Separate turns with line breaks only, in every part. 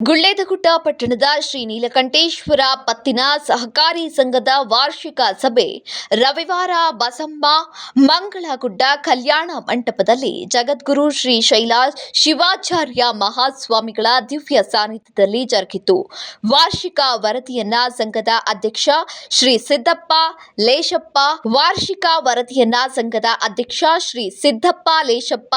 ಗುಳ್ಳೇದಗುಡ್ಡ ಪಟ್ಟಣದ ಶ್ರೀ ನೀಲಕಂಠೇಶ್ವರ ಪತ್ತಿನ ಸಹಕಾರಿ ಸಂಘದ ವಾರ್ಷಿಕ ಸಭೆ ರವಿವಾರ ಬಸಮ್ಮ ಮಂಗಳಗುಡ್ಡ ಕಲ್ಯಾಣ ಮಂಟಪದಲ್ಲಿ ಜಗದ್ಗುರು ಶ್ರೀ ಶೈಲ ಶಿವಾಚಾರ್ಯ ಮಹಾಸ್ವಾಮಿಗಳ ದಿವ್ಯ ಸಾನ್ನಿಧ್ಯದಲ್ಲಿ ಜರುಗಿತು. ವಾರ್ಷಿಕ ವರದಿಯನ್ನ ಸಂಘದ ಅಧ್ಯಕ್ಷ ಶ್ರೀ ಸಿದ್ದಪ್ಪ ಲೇಶಪ್ಪ, ವಾರ್ಷಿಕ ವರದಿಯನ್ನ ಸಂಘದ ಅಧ್ಯಕ್ಷ ಶ್ರೀ ಸಿದ್ದಪ್ಪ ಲೇಶಪ್ಪ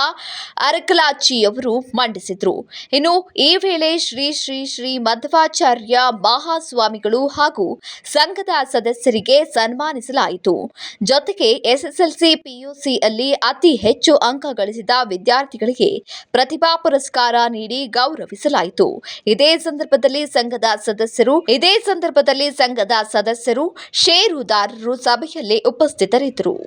ಅರಕಲಾಚಿಯವರು ಮಂಡಿಸಿದರು. ಇನ್ನು ಈ ವೇಳೆ ಶ್ರೀ ಶ್ರೀ ಶ್ರೀ ಮಧ್ವಾಚಾರ್ಯ ಮಹಾಸ್ವಾಮಿಗಳು ಹಾಗೂ ಸಂಘದ ಸದಸ್ಯರಿಗೆ ಸನ್ಮಾನಿಸಲಾಯಿತು. ಜೊತೆಗೆ ಎಸ್ಎಸ್ಎಲ್ಸಿ ಪಿಯುಸಿಯಲ್ಲಿ ಅತಿ ಹೆಚ್ಚು ಅಂಕ ಗಳಿಸಿದ ವಿದ್ಯಾರ್ಥಿಗಳಿಗೆ ಪ್ರತಿಭಾ ಪುರಸ್ಕಾರ ನೀಡಿ ಗೌರವಿಸಲಾಯಿತು. ಇದೇ ಸಂದರ್ಭದಲ್ಲಿ ಸಂಘದ ಸದಸ್ಯರು, ಇದೇ ಸಂದರ್ಭದಲ್ಲಿ ಸಂಘದ ಸದಸ್ಯರು, ಷೇರುದಾರರು ಸಭೆಯಲ್ಲಿ ಉಪಸ್ಥಿತರಿದ್ದರು.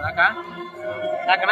ಸಾಕಾ ಸಾಕಣ